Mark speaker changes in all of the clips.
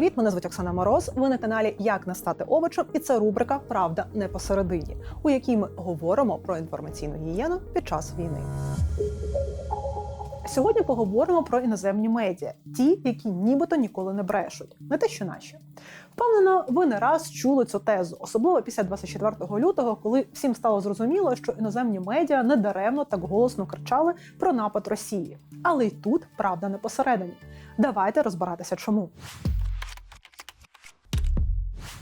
Speaker 1: привіт! Мене звуть Оксана Мороз. Ви на каналі Як не стати овочем, і це рубрика Правда не посередині, у якій ми говоримо про інформаційну гігієну під час війни. Сьогодні поговоримо про іноземні медіа, ті, які нібито ніколи не брешуть, не те, що наші. Впевнена, ви не раз чули цю тезу, особливо після 24 лютого, коли всім стало зрозуміло, що іноземні медіа недаремно так голосно кричали про напад Росії. Але й тут правда не посередині. Давайте розбиратися, чому.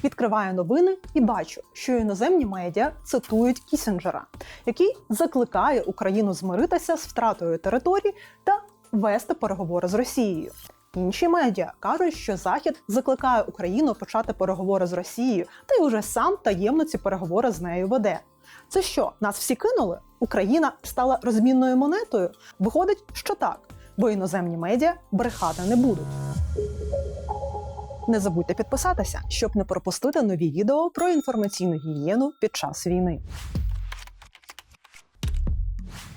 Speaker 1: Відкриваю новини і бачу, що іноземні медіа цитують Кісінджера, який закликає Україну змиритися з втратою територій та вести переговори з Росією. Інші медіа кажуть, що Захід закликає Україну почати переговори з Росією, та й уже сам таємно ці переговори з нею веде. Це що, нас всі кинули? Україна стала розмінною монетою? Виходить, що так, бо іноземні медіа брехати не будуть. Не забудьте підписатися, щоб не пропустити нові відео про інформаційну гігієну під час війни.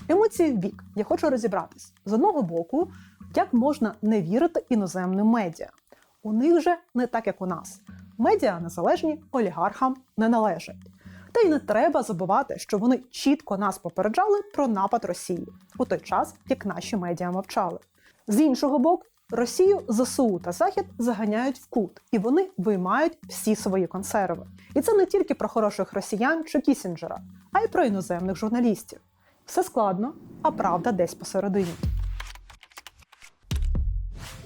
Speaker 1: Емоції в бік. Я хочу розібратись з одного боку, як можна не вірити іноземним медіа. У них же не так, як у нас. Медіа незалежні олігархам не належать. Та й не треба забувати, що вони чітко нас попереджали про напад Росії у той час, як наші медіа мовчали. З іншого боку, Росію ЗСУ та Захід заганяють в кут, і вони виймають всі свої консерви. І це не тільки про хороших росіян чи Кісінджера, а й про іноземних журналістів. Все складно, а правда десь посередині.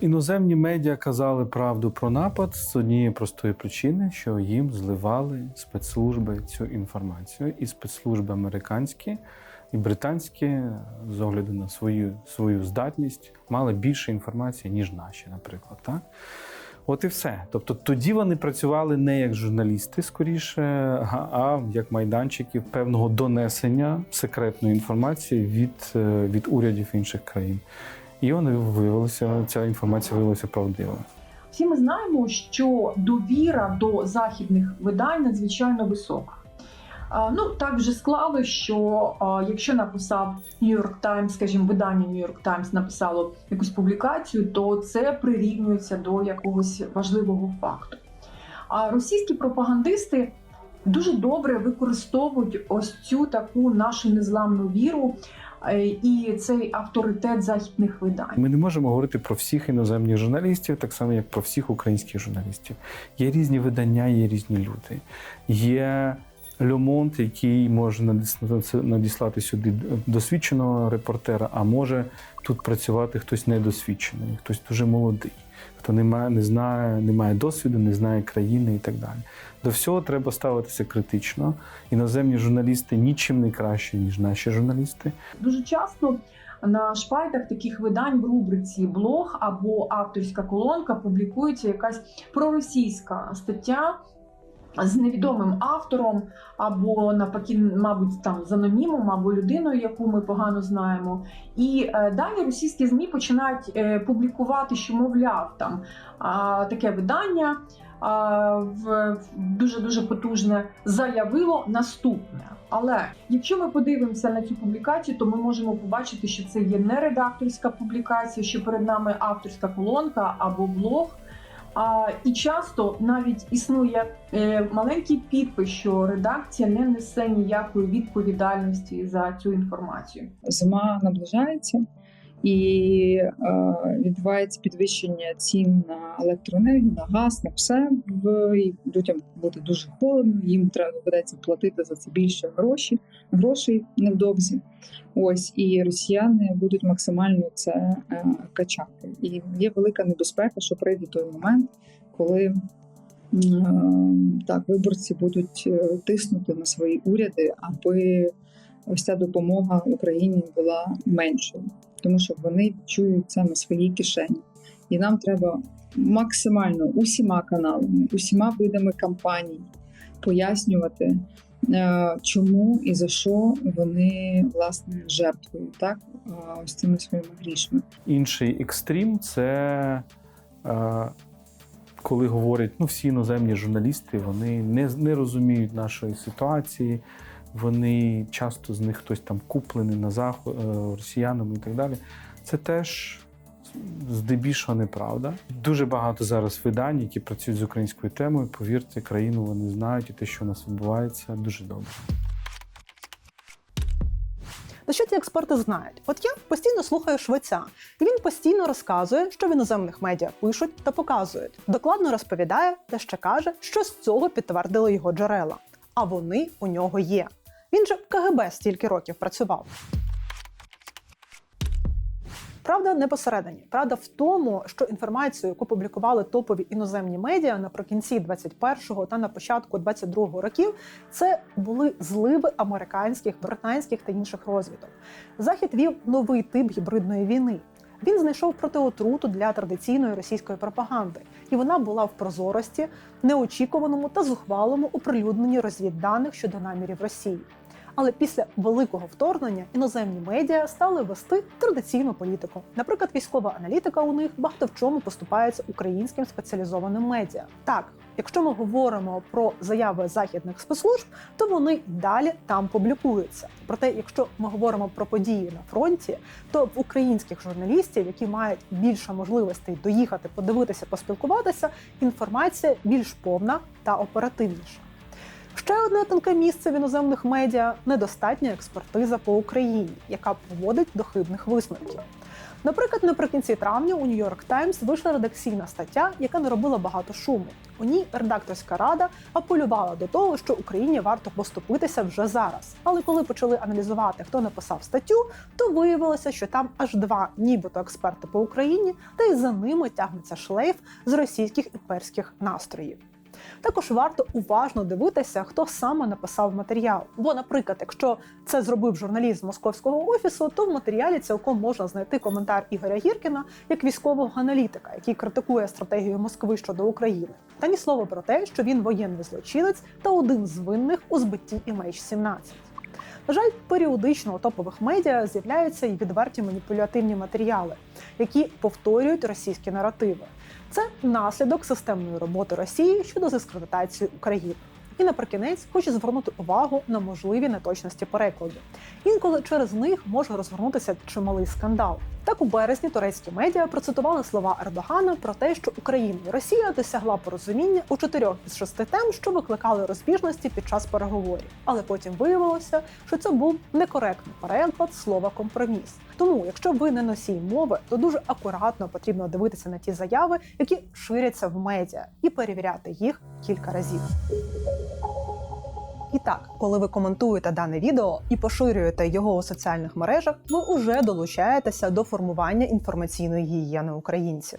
Speaker 2: Іноземні медіа казали правду про напад з однієї простої причини, що їм зливали спецслужби цю інформацію, і спецслужби американські і британські, з огляду на свою, свою здатність, мали більше інформації, ніж наші, наприклад. Так? От і все. Тобто тоді вони працювали не як журналісти, скоріше, а як майданчики певного донесення секретної інформації від, е, від урядів інших країн. І вони виявилися, ця інформація виявилася правдивою.
Speaker 3: Всі ми знаємо, що довіра до західних видань надзвичайно висока. Ну так вже склало, що якщо написав York Times, скажімо, видання York Times написало якусь публікацію, то це прирівнюється до якогось важливого факту. А російські пропагандисти дуже добре використовують ось цю таку нашу незламну віру е, і цей авторитет західних видань.
Speaker 2: Ми не можемо говорити про всіх іноземних журналістів, так само як про всіх українських журналістів. Є різні видання, є різні люди. Є Льомонт, який може надіслати- сюди досвідченого репортера, а може тут працювати хтось недосвідчений, хтось дуже молодий, хто не має, не знає, не має досвіду, не знає країни і так далі. До всього треба ставитися критично. Іноземні журналісти нічим не кращі, ніж наші журналісти.
Speaker 3: Дуже часто на шпальтах таких видань в рубриці блог або авторська колонка публікується якась проросійська стаття. З невідомим автором, або навпаки, мабуть, там з анонімом, або людиною, яку ми погано знаємо. І е, далі російські змі починають е, публікувати, що мовляв, там а, таке видання а, в дуже дуже потужне заявило наступне. Але якщо ми подивимося на цю публікацію, то ми можемо побачити, що це є не редакторська публікація, що перед нами авторська колонка або блог. А, і часто навіть існує е, маленький підпис, що редакція не несе ніякої відповідальності за цю інформацію.
Speaker 4: зима наближається і е, відбувається підвищення цін на електроенергію, на газ, на все. В людям буде дуже холодно, їм треба доведеться платити за це більше гроші, грошей невдовзі. Ось і росіяни будуть максимально це е, качати. І є велика небезпека, що прийде той момент, коли е, так виборці будуть тиснути на свої уряди, аби ось ця допомога Україні була меншою, тому що вони чують це на своїй кишені, і нам треба максимально усіма каналами, усіма видами кампаній пояснювати, е, чому і за що вони власне жертвують так? Ось цими своїми грішми.
Speaker 2: Інший екстрім це е, коли говорять, ну всі іноземні журналісти вони не, не розуміють нашої ситуації, вони часто з них хтось там куплений на заход росіянами і так далі. Це теж здебільшого неправда. Дуже багато зараз видань, які працюють з українською темою. Повірте, країну вони знають і те, що у нас відбувається, дуже добре.
Speaker 1: Та що ці експерти знають? От я постійно слухаю швеця, і він постійно розказує, що в іноземних медіа пишуть та показують. Докладно розповідає та ще каже, що з цього підтвердили його джерела. А вони у нього є. Він же в КГБ стільки років працював. Правда не посередині. Правда в тому, що інформацію, яку публікували топові іноземні медіа наприкінці 21-го та на початку 22-го років, це були зливи американських, британських та інших розвідок. Захід вів новий тип гібридної війни. Він знайшов протиотруту для традиційної російської пропаганди, і вона була в прозорості, неочікуваному та зухвалому оприлюдненні розвідданих щодо намірів Росії. Але після великого вторгнення іноземні медіа стали вести традиційну політику. Наприклад, військова аналітика у них багато в чому поступається українським спеціалізованим медіа. Так, якщо ми говоримо про заяви західних спецслужб, то вони далі там публікуються. Проте, якщо ми говоримо про події на фронті, то в українських журналістів, які мають більше можливостей доїхати, подивитися, поспілкуватися, інформація більш повна та оперативніша. Ще одне тонке місце в іноземних медіа недостатня експертиза по Україні, яка приводить до хибних висновків. Наприклад, наприкінці травня у York Times вийшла редакційна стаття, яка не робила багато шуму. У ній редакторська рада апелювала до того, що Україні варто поступитися вже зараз. Але коли почали аналізувати, хто написав статтю, то виявилося, що там аж два, нібито експерти по Україні, та й за ними тягнеться шлейф з російських імперських настроїв. Також варто уважно дивитися, хто саме написав матеріал. Бо, наприклад, якщо це зробив журналіст московського офісу, то в матеріалі цілком можна знайти коментар Ігоря Гіркіна як військового аналітика, який критикує стратегію Москви щодо України. Та ні слова про те, що він воєнний злочинець та один з винних у збитті MH17. На жаль, періодично у топових медіа з'являються і відверті маніпулятивні матеріали, які повторюють російські наративи. Це наслідок системної роботи Росії щодо дискредитації України. І наприкінець хочу звернути увагу на можливі неточності перекладу. Інколи через них може розгорнутися чималий скандал. Так у березні турецькі медіа процитували слова Ердогана про те, що Україна і Росія досягла порозуміння у чотирьох із шести тем, що викликали розбіжності під час переговорів. Але потім виявилося, що це був некоректний переклад слова компроміс. Тому, якщо ви не носій мови, то дуже акуратно потрібно дивитися на ті заяви, які ширяться в медіа, і перевіряти їх кілька разів. І так, коли ви коментуєте дане відео і поширюєте його у соціальних мережах, ви уже долучаєтеся до формування інформаційної гігієни українців.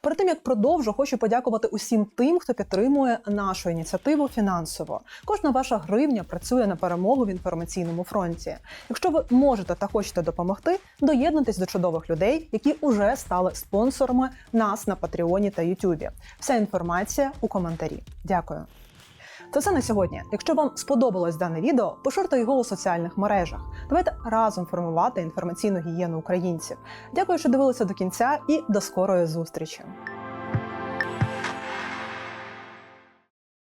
Speaker 1: Перед тим як продовжу, хочу подякувати усім тим, хто підтримує нашу ініціативу фінансово. Кожна ваша гривня працює на перемогу в інформаційному фронті. Якщо ви можете та хочете допомогти, доєднуйтесь до чудових людей, які уже стали спонсорами нас на Патреоні та Ютубі. Вся інформація у коментарі. Дякую. Це все на сьогодні. Якщо вам сподобалось дане відео, поширте його у соціальних мережах. Давайте разом формувати інформаційну гігієну українців. Дякую, що дивилися до кінця, і до скорої зустрічі.